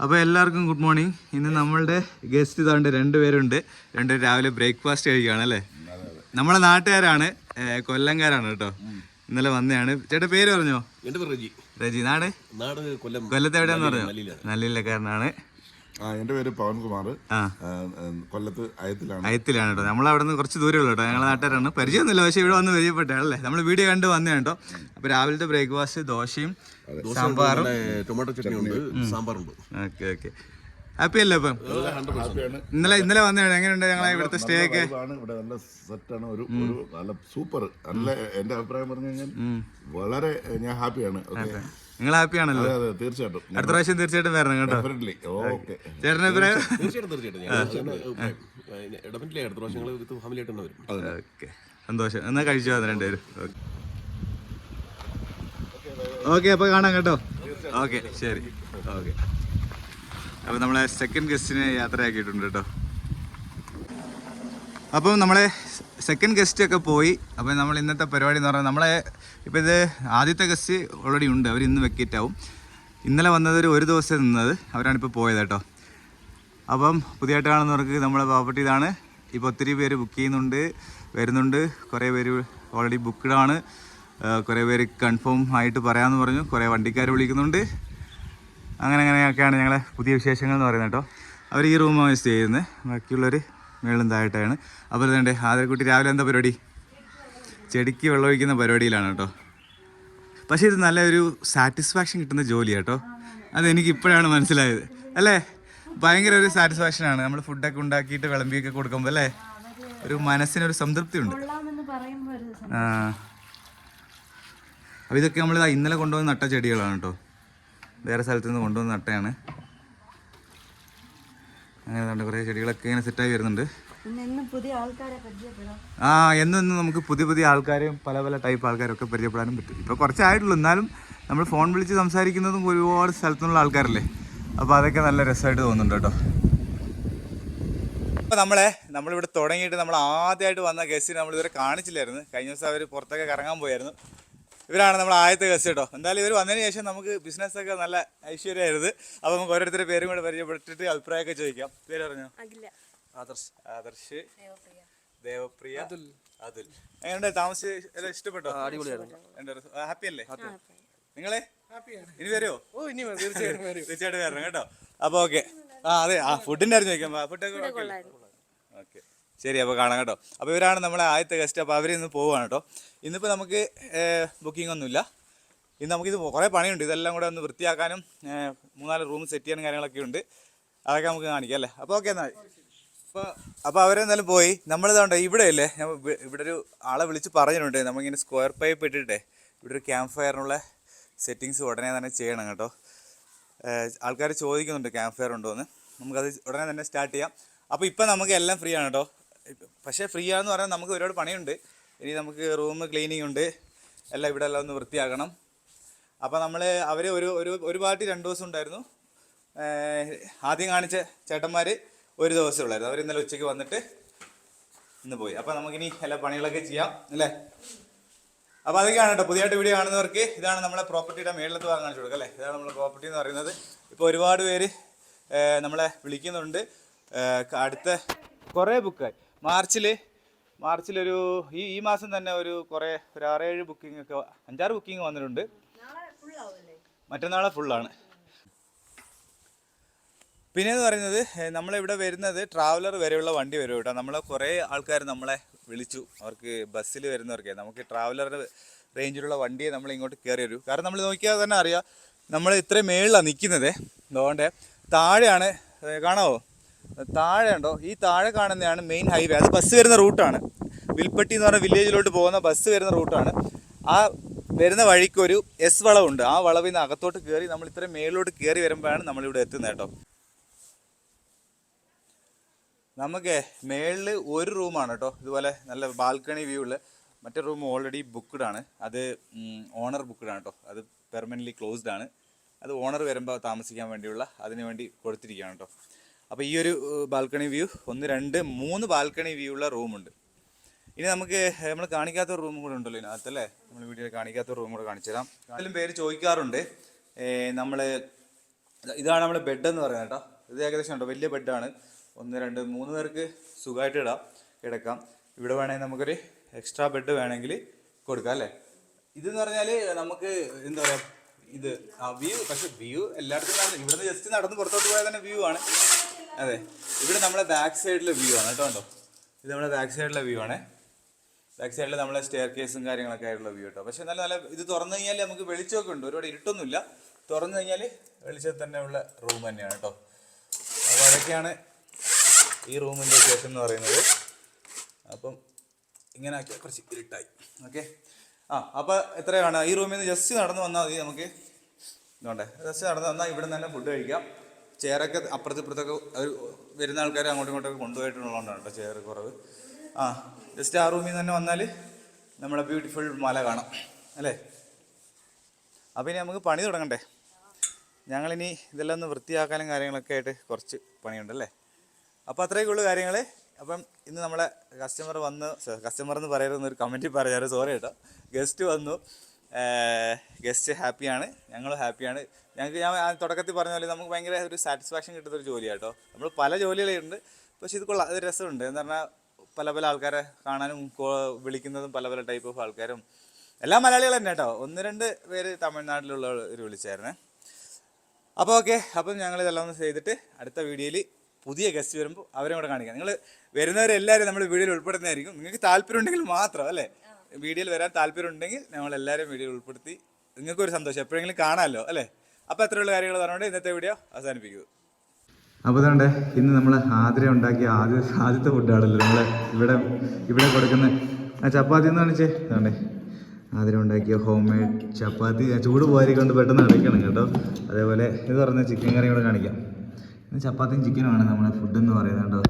അപ്പോൾ എല്ലാവർക്കും good morning ഇന്ന് നമ്മളുടെ ഗസ്റ്റ് ഇതാണ്ട് രണ്ടുപേരുണ്ട് രണ്ടുപേരും രാവിലെ ബ്രേക്ക്ഫാസ്റ്റ് കഴിക്കുകയാണ് അല്ലേ? നമ്മളെ നാട്ടുകാരാണ് കൊല്ലംകാരാണ് കേട്ടോ. ഇന്നലെ വന്നതാണ് ചേട്ടൻ പേര് പറഞ്ഞോ? റജി. രജി നാട്? നാട് കൊല്ലം. കൊല്ലത്ത് എവിടെയാന്ന് പറഞ്ഞോ? നല്ലില്ലക്കാരനാണ് ആ എന്റെ പേര് പവൻകുമാർ. കൊല്ലത്ത് അയത്തിലാണ്. അയത്തിലാണ് കേട്ടോ. നമ്മൾ അവിടെ നിന്ന് കുറച്ച് ദൂരമുള്ളൂ കേട്ടോ. ഞങ്ങളെ നാട്ടുകാരാണ്. പരിചയമൊന്നുമില്ല പക്ഷേ ഇവിടെ വന്ന് പരിചയപ്പെട്ടാണല്ലേ നമ്മൾ വീഡിയോ കണ്ട് വന്നേ കേട്ടോ. അപ്പൊ രാവിലത്തെ ബ്രേക്ക്ഫാസ്റ്റ് ദോശയും സാമ്പാറും. ടൊമാറ്റോ ചട്നി ഉണ്ട് സാമ്പാറുണ്ട്. Okay okay. ഹാപ്പി അല്ലേ അപ്പം ഇന്നലെ ഇന്നലെ വന്നതാണ് എങ്ങനെയുണ്ട് ഞങ്ങളെ ഇവിടുത്തെ സ്റ്റേ ഒക്കെ? ആണ്. ഇവിടെ നല്ല സെറ്റാണ് ഒരു ഒരു നല്ല സൂപ്പർ നല്ല എന്റെ അഭിപ്രായം പറഞ്ഞു കഴിഞ്ഞാൽ വളരെ ഞാൻ ഹാപ്പിയാണ് ഓക്കെ നിങ്ങൾ ഹാപ്പി ആണല്ലോ? തീർച്ചയായിട്ടും. അടുത്ത പ്രാവശ്യം തീർച്ചയായിട്ടും വരണം കേട്ടോ. ഓക്കെ സന്തോഷം. എന്നാ കഴിച്ചു വന്നു രണ്ടുപേരും? ഓക്കെ അപ്പൊ കാണാം കേട്ടോ. ഓക്കെ ശരി. ഓക്കെ അപ്പൊ നമ്മളെ സെക്കൻഡ് ഗസ്റ്റിനെ യാത്രയാക്കിയിട്ടുണ്ട് കേട്ടോ. അപ്പം നമ്മളെ സെക്കൻഡ് ഗസ്റ്റ് ഒക്കെ പോയി. അപ്പോൾ നമ്മൾ ഇന്നത്തെ പരിപാടി എന്ന് പറഞ്ഞാൽ നമ്മളെ ഇപ്പോൾ ഇത് ആദ്യത്തെ ഗസ്റ്റ് ഓൾറെഡി ഉണ്ട്. അവർ ഇന്ന് വെക്കേറ്റ് ഇന്നലെ വന്നത് ഒരു ദിവസം നിന്നത് അവരാണ് ഇപ്പോൾ പോയത് കേട്ടോ. അപ്പം പുതിയതായിട്ട് കാണുന്നവർക്ക് നമ്മളെ പ്രോപ്പർട്ടി ഇതാണ്. ഇപ്പോൾ ഒത്തിരി പേര് ബുക്ക് ചെയ്യുന്നുണ്ട് വരുന്നുണ്ട്. കുറേ പേര് ഓൾറെഡി ബുക്ക്ഡാണ് കുറേ പേര് കൺഫേം ആയിട്ട് പറയാമെന്ന് പറഞ്ഞു. കുറേ വണ്ടിക്കാർ വിളിക്കുന്നുണ്ട്. അങ്ങനെ അങ്ങനെയൊക്കെയാണ് ഞങ്ങളെ പുതിയ വിശേഷങ്ങൾ എന്ന് പറയുന്നത് കേട്ടോ. അവർ ഈ റൂമാണ് സ്റ്റേ ചെയ്യുന്നത്. ബാക്കിയുള്ളവർ മേളും താഴെട്ടാണ് അപ്പോൾ ഇതേണ്ടേ ആദരക്കുട്ടി രാവിലെ എന്താ പരിപാടി? ചെടിക്ക് വെള്ളമൊഴിക്കുന്ന പരിപാടിയിലാണ് കേട്ടോ. പക്ഷേ ഇത് നല്ലൊരു സാറ്റിസ്ഫാക്ഷൻ കിട്ടുന്ന ജോലിയാണ് കേട്ടോ. അതെനിക്ക് ഇപ്പോഴാണ് മനസ്സിലായത്. അല്ലേ? ഭയങ്കര ഒരു സാറ്റിസ്ഫാക്ഷനാണ് നമ്മൾ ഫുഡൊക്കെ ഉണ്ടാക്കിയിട്ട് വിളമ്പിയൊക്കെ കൊടുക്കുമ്പോൾ അല്ലേ? ഒരു മനസ്സിനൊരു സംതൃപ്തി ഉണ്ട് കൊള്ളാമെന്ന് പറയുമ്പോ ഒരു സം- ആ. അപ്പോൾ ഇതൊക്കെ നമ്മൾ ഇന്നലെ കൊണ്ടുവന്ന് നട്ട ചെടികളാണ് കേട്ടോ. വേറെ സ്ഥലത്തുനിന്ന് കൊണ്ടുവന്ന് നട്ടയാണ്. അങ്ങനെ നമ്മുടെ കുറേ ചെടികളൊക്കെ ഇങ്ങനെ സെറ്റായി വരുന്നുണ്ട്. ആ എന്നും നമുക്ക് പുതിയ പുതിയ ആൾക്കാരെയും പല പല ടൈപ്പ് ആൾക്കാരൊക്കെ പരിചയപ്പെടാനും പറ്റും. ഇപ്പോൾ കുറച്ചായിട്ടുള്ളൂ എന്നാലും നമ്മൾ ഫോൺ വിളിച്ച് സംസാരിക്കുന്നതും ഒരുപാട് സ്ഥലത്തുനിന്നുള്ള ആൾക്കാരല്ലേ? അപ്പോൾ അതൊക്കെ നല്ല രസമായിട്ട് തോന്നുന്നുണ്ട് കേട്ടോ. അപ്പോൾ നമ്മളെ നമ്മളിവിടെ തുടങ്ങിയിട്ട് നമ്മൾ ആദ്യമായിട്ട് വന്ന ഗസ്റ്റ് നമ്മളിതുവരെ കാണിച്ചില്ലായിരുന്നു. കഴിഞ്ഞ ദിവസം അവർ പുറത്തൊക്കെ കറങ്ങാൻ പോയായിരുന്നു. ഇവരാണ് നമ്മൾ ആദ്യത്തെ ഗസ്റ്റ് കേട്ടോ. എന്തായാലും ഇവർ വന്നതിന് ശേഷം നമുക്ക് ബിസിനസ്സൊക്കെ നല്ല ഐശ്വര്യമായിരുന്നു. അപ്പോൾ നമുക്ക് ഓരോരുത്തരുടെ പേരും കൂടെ പരിചയപ്പെട്ടിട്ട് അഭിപ്രായമൊക്കെ ചോദിക്കാം. പേര് പറഞ്ഞോ? ആദർശ് ആദർശ്. ദേവപ്രിയ. അതുൽ. എങ്ങനെയുണ്ട്? താമസിച്ച് എല്ലാം ഇഷ്ടപ്പെട്ടോ? ഹാപ്പി അല്ലേ? നിങ്ങളെ? ഇനി വരുമോ ഓ ഇനി തീർച്ചയായിട്ടും തീർച്ചയായിട്ടും വരണം കേട്ടോ. അപ്പൊ ഓക്കെ ആ അതെ. ആ ഫുഡിന്റെ ആയിരുന്നു ചോദിക്കാം. ഫുഡൊക്കെ ഓക്കെ ശരി അപ്പോൾ കാണാം കേട്ടോ. അപ്പോൾ ഇവരാണ് നമ്മളെ ആദ്യത്തെ ഗസ്റ്റ് അപ്പോൾ അവരിൽ നിന്ന് പോവുകയാണ് കേട്ടോ. ഇന്നിപ്പോൾ നമുക്ക് ബുക്കിംഗ് ഒന്നുമില്ല. ഇന്ന് നമുക്കിത് കുറേ പണിയുണ്ട്. ഇതെല്ലാം കൂടെ ഒന്ന് വൃത്തിയാക്കാനും മൂന്നാൽ റൂം സെറ്റ് ചെയ്യാനും കാര്യങ്ങളൊക്കെ ഉണ്ട്. അതൊക്കെ നമുക്ക് കാണിക്കാം അല്ലേ? അപ്പോൾ ഓക്കെ എന്നാൽ അപ്പോൾ അപ്പോൾ അവരെന്തായാലും പോയി. നമ്മളിതുകൊണ്ട് ഇവിടെ അല്ലേ ഇവിടെ ഒരു ആളെ വിളിച്ച് പറഞ്ഞിട്ടുണ്ട്. നമ്മളിങ്ങനെ സ്ക്വയർ പൈപ്പ് ഇട്ടിട്ടേ ഇവിടെ ഒരു ക്യാമ്പ് ഫയറിനുള്ള സെറ്റിങ്സ് ഉടനെ തന്നെ ചെയ്യണം കേട്ടോ. ആൾക്കാർ ചോദിക്കുന്നുണ്ട് ക്യാമ്പ് ഫയർ ഉണ്ടോ എന്ന് നമുക്കത് ഉടനെ തന്നെ സ്റ്റാർട്ട് ചെയ്യാം. അപ്പോൾ ഇപ്പം നമുക്ക് എല്ലാം ഫ്രീ ആണ് കേട്ടോ. പക്ഷേ ഫ്രീ ആണെന്ന് പറഞ്ഞാൽ നമുക്ക് ഒരുപാട് പണിയുണ്ട്. ഇനി നമുക്ക് റൂം ക്ലീനിങ് ഉണ്ട്. എല്ലാം ഇവിടെ എല്ലാം ഒന്ന് വൃത്തിയാക്കണം. അപ്പോൾ നമ്മൾ അവർ ഒരു ഒരു ഒരു പാർട്ടി രണ്ട് ദിവസം ഉണ്ടായിരുന്നു. ആദ്യം കാണിച്ച ചേട്ടന്മാർ ഒരു ദിവസം ഉള്ളായിരുന്നു. അവർ ഇന്നലെ ഉച്ചയ്ക്ക് വന്നിട്ട് ഇന്ന് പോയി. അപ്പോൾ നമുക്കിനി എല്ലാ പണികളൊക്കെ ചെയ്യാം അല്ലേ? അപ്പോൾ അതൊക്കെയാണ് കേട്ടോ. പുതിയതായിട്ട് വീഡിയോ കാണുന്നവർക്ക് ഇതാണ് നമ്മളെ പ്രോപ്പർട്ടിയുടെ മേളിലത്ത് കാണിച്ചു കൊടുക്കുക അല്ലേ? ഇതാണ് നമ്മുടെ പ്രോപ്പർട്ടി എന്ന് പറയുന്നത്. ഇപ്പോൾ ഒരുപാട് പേര് നമ്മളെ വിളിക്കുന്നുണ്ട്. അടുത്ത കുറേ ബുക്കായി മാർച്ചിൽ മാർച്ചിലൊരു ഈ ഈ മാസം തന്നെ ഒരു കുറേ ഒരു ആറേഴ് ബുക്കിംഗ് ഒക്കെ അഞ്ചാറ് ബുക്കിംഗ് വന്നിട്ടുണ്ട്. മറ്റന്നാളെ ഫുള്ളാണ് പിന്നെ എന്ന് പറയുന്നത് നമ്മളിവിടെ വരുന്നത് ട്രാവലർ വരെയുള്ള വണ്ടി വരും കേട്ടോ. നമ്മളെ കുറേ ആൾക്കാർ നമ്മളെ വിളിച്ചു. അവർക്ക് ബസ്സിൽ വരുന്നവർക്ക് നമുക്ക് ട്രാവലർ റേഞ്ചിലുള്ള വണ്ടിയെ നമ്മൾ ഇങ്ങോട്ട് കയറി വരൂ. കാരണം നമ്മൾ നോക്കിയാൽ തന്നെ അറിയാം നമ്മൾ ഇത്രയും മേളിലാണ് നിൽക്കുന്നത്. അതുകൊണ്ട് താഴെയാണ് കാണാവോ? താഴെ ഉണ്ടോ ഈ താഴെ കാണുന്നതാണ് മെയിൻ ഹൈവേ അത് ബസ് വരുന്ന റൂട്ടാണ് വിൽപ്പട്ടി എന്ന് പറഞ്ഞ വില്ലേജിലോട്ട് പോകുന്ന ബസ് വരുന്ന റൂട്ടാണ് ആ വരുന്ന വഴിക്കൊരു എസ് വളവുണ്ട്. ആ വളവിൽ നിന്ന് അകത്തോട്ട് കയറി നമ്മൾ ഇത്രയും മേളിലോട്ട് കയറി വരുമ്പോഴാണ് നമ്മളിവിടെ എത്തുന്നത് കേട്ടോ. നമുക്ക് മേളിൽ ഒരു റൂമാണ് കേട്ടോ. ഇതുപോലെ നല്ല ബാൽക്കണി വ്യൂ ഉള്ള. മറ്റേ റൂം ഓൾറെഡി ബുക്ക്ഡ് ആണ്. അത് ഓണർ ബുക്ക്ഡ് ആണ് കേട്ടോ. അത് പെർമനന്റ്ലി ക്ലോസ്ഡ് ആണ്. അത് ഓണർ വരുമ്പോൾ താമസിക്കാൻ വേണ്ടിയുള്ള അതിനുവേണ്ടി കൊടുത്തിരിക്കുകയാണ് കേട്ടോ. അപ്പോൾ ഈ ഒരു ബാൽക്കണി വ്യൂ ഒന്ന് രണ്ട് മൂന്ന് ബാൽക്കണി വ്യൂ ഉള്ള റൂമുണ്ട് ഇനി നമുക്ക് നമ്മൾ കാണിക്കാത്ത റൂം കൂടെ ഉണ്ടല്ലോ ഇതിനകത്തല്ലേ നമ്മൾ വീഡിയോയിൽ കാണിക്കാത്ത റൂം കൂടെ കാണിച്ചു തരാം അതിലും പേര് ചോദിക്കാറുണ്ട്. നമ്മൾ ഇതാണ് നമ്മൾ ബെഡ് എന്ന് പറയുന്നത് കേട്ടോ. ഇത് ഏകദേശം ഉണ്ടോ? വലിയ ബെഡാണ് ഒന്ന് രണ്ട് മൂന്ന് പേർക്ക് സുഖമായിട്ട് ഇടാം കിടക്കാം. ഇവിടെ വേണമെങ്കിൽ നമുക്കൊരു എക്സ്ട്രാ ബെഡ് വേണമെങ്കിൽ കൊടുക്കാം അല്ലേ? ഇതെന്ന് പറഞ്ഞാൽ നമുക്ക് എന്താ പറയുക ഇത് വ്യൂ പക്ഷെ വ്യൂ എല്ലായിടത്തും ഇവിടുന്ന് ജസ്റ്റ് നടന്ന് പുറത്തോട്ട് പോയാൽ തന്നെ വ്യൂ ആണ്. അതെ. ഇവിടെ നമ്മുടെ ബാക്ക് സൈഡിലെ വ്യൂ ആണ് കേട്ടോ കണ്ടോ? ഇത് നമ്മുടെ ബാക്ക് സൈഡിലെ വ്യൂ ആണേ. ബാക്ക് സൈഡിൽ നമ്മളെ സ്റ്റെയർ കേസും കാര്യങ്ങളൊക്കെ ആയിട്ടുള്ള വ്യൂ കേട്ടോ. പക്ഷെ നല്ല നല്ല ഇത് തുറന്നു കഴിഞ്ഞാൽ നമുക്ക് വെളിച്ചമൊക്കെ ഉണ്ട്. ഒരുപാട് ഇരുട്ടൊന്നുമില്ല. തുറന്നു കഴിഞ്ഞാൽ വെളിച്ചത്തിൽ തന്നെ ഉള്ള റൂം തന്നെയാണ് കേട്ടോ. അപ്പോൾ അതൊക്കെയാണ് ഈ റൂമിന്റെ വിശേഷം എന്ന് പറയുന്നത്. അപ്പം ഇങ്ങനെ ആക്കിയാൽ കുറച്ച് ഇരുട്ടായി. ഓക്കെ ആ അപ്പോൾ എത്രയാണ്? ഈ റൂമിൽ നിന്ന് ജസ്റ്റ് നടന്ന് വന്നാൽ മതി നമുക്ക്. ഇതുകൊണ്ടേ. ജസ്റ്റ് നടന്ന് വന്നാൽ ഇവിടെ നിന്ന് തന്നെ ഫുഡ് കഴിക്കാം. ചെയറൊക്കെ അപ്പുറത്ത് ഇപ്പുറത്തൊക്കെ അവർ വരുന്ന ആൾക്കാർ അങ്ങോട്ടും ഇങ്ങോട്ടൊക്കെ കൊണ്ടുപോയിട്ടുള്ളതുകൊണ്ടാണ് കേട്ടോ ചെയർ കുറവ്. ആ ജസ്റ്റ് ആ റൂമിൽ നിന്ന് തന്നെ വന്നാൽ നമ്മളെ ബ്യൂട്ടിഫുൾ മല കാണാം അല്ലേ? അപ്പം ഇനി നമുക്ക് പണി തുടങ്ങണ്ടേ? ഞങ്ങളിനി ഇതെല്ലാം ഒന്ന് വൃത്തിയാക്കാനും കാര്യങ്ങളൊക്കെ ആയിട്ട് കുറച്ച് പണിയുണ്ടല്ലേ അപ്പോൾ അത്രയൊക്കെ ഉള്ളൂ കാര്യങ്ങൾ അപ്പം ഇന്ന് നമ്മളെ കസ്റ്റമർ വന്ന് കസ്റ്റമർ എന്ന് പറയുന്ന ഒരു കമന്റിൽ പറയാറ് സോറി കേട്ടോ. ഗസ്റ്റ് വന്നു. ഗസ്റ്റ് ഹാപ്പിയാണ് ഞങ്ങൾ ഹാപ്പിയാണ് ഞങ്ങൾക്ക് ഞാൻ തുടക്കത്തിൽ പറഞ്ഞ പോലെ നമുക്ക് ഭയങ്കര ഒരു സാറ്റിസ്ഫാക്ഷൻ കിട്ടുന്ന ഒരു ജോലിയാണ് കേട്ടോ നമ്മൾ പല ജോലികളുണ്ട് പക്ഷേ ഇത് കൊള്ളാം. ഇത് രസമുണ്ട്. എന്ന് പറഞ്ഞാൽ പല പല ആൾക്കാരെ കാണാനും വിളിക്കുന്നതും പല പല ടൈപ്പ് ഓഫ് ആൾക്കാരും. എല്ലാ മലയാളികൾ തന്നെ കേട്ടോ ഒന്ന് രണ്ട് പേര് തമിഴ്നാട്ടിലുള്ള ഒരു വിളിച്ചായിരുന്നേ. അപ്പോൾ ഓക്കെ അപ്പം ഞങ്ങൾ ഇതെല്ലാം ഒന്ന് ചെയ്തിട്ട് അടുത്ത വീഡിയോയിൽ പുതിയ ഗസ്റ്റ് വരുമ്പോൾ അവരെ കൂടെ കാണിക്കാം. നിങ്ങൾ വരുന്നവരെല്ലാവരും നമ്മൾ വീഡിയോയിൽ ഉൾപ്പെടുന്നതായിരിക്കും. നിങ്ങൾക്ക് താല്പര്യം ഉണ്ടെങ്കിൽ മാത്രം അല്ലേ? വീഡിയോയിൽ വരാൻ താല്പര്യം ഉണ്ടെങ്കിൽ ഞങ്ങൾ എല്ലാവരും വീഡിയോയിൽ ഉൾപ്പെടുത്തി നിങ്ങൾക്കൊരു സന്തോഷം. എപ്പോഴെങ്കിലും കാണാമല്ലോ അല്ലേ? അപ്പോൾ അത്രയുള്ള കാര്യങ്ങൾ പറഞ്ഞുകൊണ്ട് ഇന്നത്തെ വീഡിയോ അവസാനിപ്പിക്കുന്നു. അപ്പോൾ ഇതുകൊണ്ട് ഇന്ന് നമ്മൾ ആതിര ഉണ്ടാക്കിയ ആദ്യ ആദ്യത്തെ ഫുഡാണല്ലോ നമ്മൾ ഇവിടെ ഇവിടെ കൊടുക്കുന്ന ആ ചപ്പാത്തി എന്ന് കാണിച്ചേ. അതുകൊണ്ടേ ആതിര ഉണ്ടാക്കിയ ഹോം മെയ്ഡ് ചപ്പാത്തി ചൂട് പോയിരിക്കൊണ്ട് പെട്ടെന്ന് അടയ്ക്കണം കേട്ടോ. അതേപോലെ ഇത് പറഞ്ഞ ചിക്കൻ കറി കൂടെ കാണിക്കാം. ചപ്പാത്തിയും ചിക്കനുമാണ് നമ്മുടെ ഫുഡ് എന്ന് പറയുന്നത്